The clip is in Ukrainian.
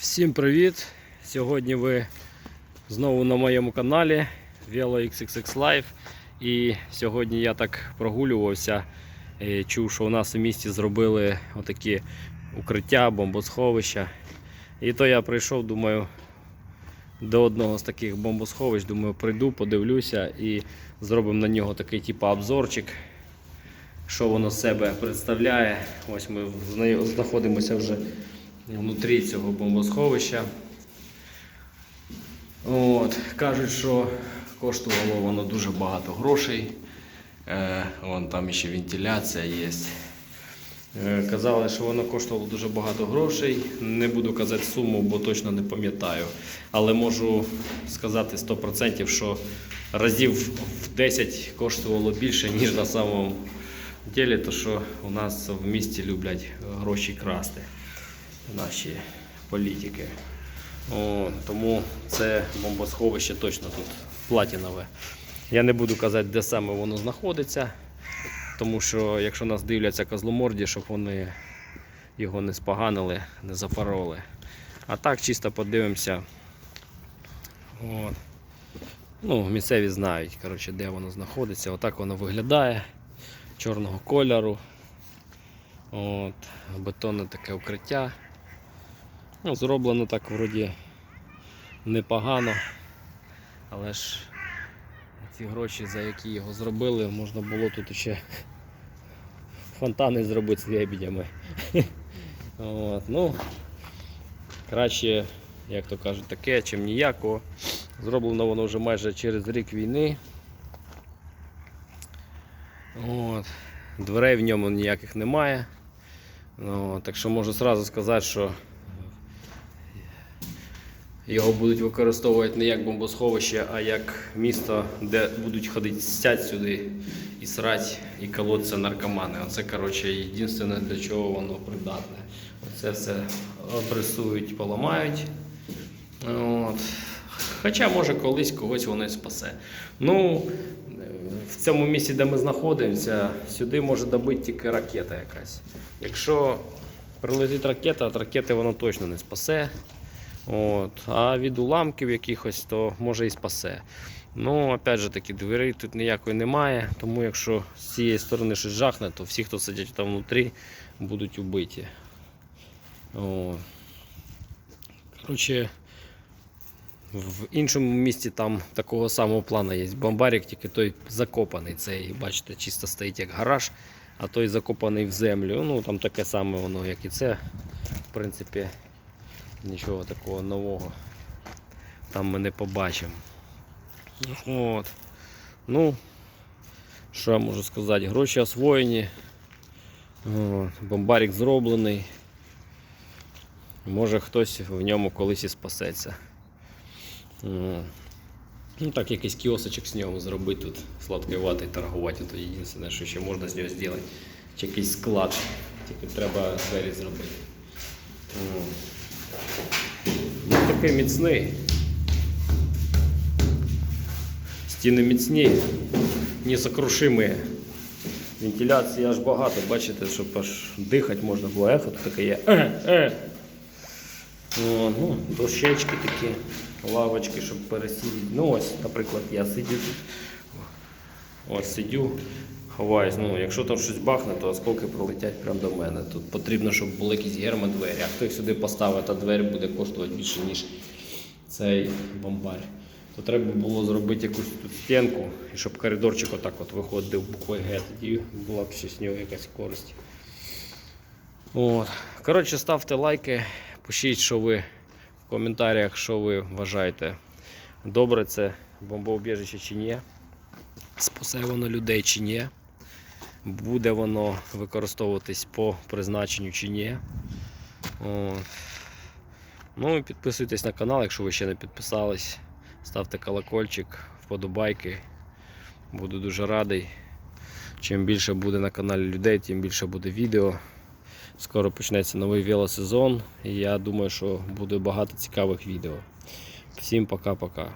Всім привіт! Сьогодні ви знову на моєму каналі Velo XXX Live. І сьогодні я так прогулювався. і Чув, що у нас у місті зробили отакі укриття, бомбосховища. І то я прийшов, думаю, до одного з таких бомбосховищ. Думаю, прийду, подивлюся і зробимо на нього такий типу обзорчик. Що воно себе представляє. Ось ми знаходимося вже внутрі цього бомбосховища. От, кажуть, що коштувало воно дуже багато грошей. Е, вон там ще вентиляція є. Е, казали, що воно коштувало дуже багато грошей. Не буду казати суму, бо точно не пам'ятаю. Але можу сказати 100%, що разів в 10 коштувало більше, ніж на самому ділі, то що у нас в місті люблять гроші красти наші політики. О, тому це бомбосховище точно тут платінове. Я не буду казати, де саме воно знаходиться, тому що якщо нас дивляться козломорді, щоб вони його не споганили, не запороли. А так чисто подивимося. От. Ну, місцеві знають, коротше, де воно знаходиться. Отак воно виглядає чорного кольору. От, бетонне таке укриття. Ну, зроблено так вроді непогано. Але ж ці гроші, за які його зробили, можна було тут ще фонтани зробити з лебедями. От, ну, краще, як то кажуть, таке, чим ніякого. Зроблено воно вже майже через рік війни. От. Дверей в ньому ніяких немає. Ну, так що можу зразу сказати, що його будуть використовувати не як бомбосховище, а як місто, де будуть ходити сядь сюди і срать, і колоться наркомани. Оце коротше, єдине для чого воно придатне. Оце все обрисують, поламають. От. Хоча може колись когось воно і спасе. Ну, в цьому місці, де ми знаходимося, сюди може добити тільки ракета якась. Якщо прилетить ракета, от ракети воно точно не спасе. От. А від уламків якихось, то може і спасе. Ну, опять же таки, дверей тут ніякої немає, тому якщо з цієї сторони щось жахне, то всі, хто сидять там внутрі, будуть убиті. Коротше, в іншому місті там такого самого плану є бомбарик, тільки той закопаний. Цей, бачите, чисто стоїть як гараж, а той закопаний в землю. Ну там таке саме воно, як і це. В принципі, нічого такого нового там ми не побачимо. От. Ну, що я можу сказати? Гроші освоєні. От. Бомбарик зроблений. Може хтось в ньому колись і спасеться. Ну так, якийсь кіосочок з нього зробити тут сладкої вати торгувати, то єдине, що ще можна з нього зробити. Чи якийсь склад. Тільки треба двері зробити. О. Ну, такий міцний. Стіни міцні, несокрушимі. Вентиляції аж багато, бачите, щоб аж дихати можна було. Ехо таке є. Е. О, ну, дощечки такі, лавочки, щоб пересидіти. Ну ось, наприклад, я тут. Ось сидю, ховаюсь. Ну, якщо там щось бахне, то осколки пролетять прямо до мене. Тут потрібно, щоб були якісь гермодвері. А хто їх сюди поставить, а двері буде коштувати більше, ніж цей бомбар. То треба було зробити якусь тут стінку, і щоб коридорчик отак от виходив буквою Г, тоді була б ще з нього якась користь. От. Коротше, ставте лайки, пишіть, що ви в коментарях, що ви вважаєте. Добре це бомбоубіжище чи ні. Спасе воно людей чи ні. Буде воно використовуватись по призначенню чи ні. От. Ну і підписуйтесь на канал, якщо ви ще не підписались. Ставте колокольчик, вподобайки. Буду дуже радий. Чим більше буде на каналі людей, тим більше буде відео. Скоро почнеться новий велосезон, і я думаю, що буде багато цікавих відео. Всім пока-пока.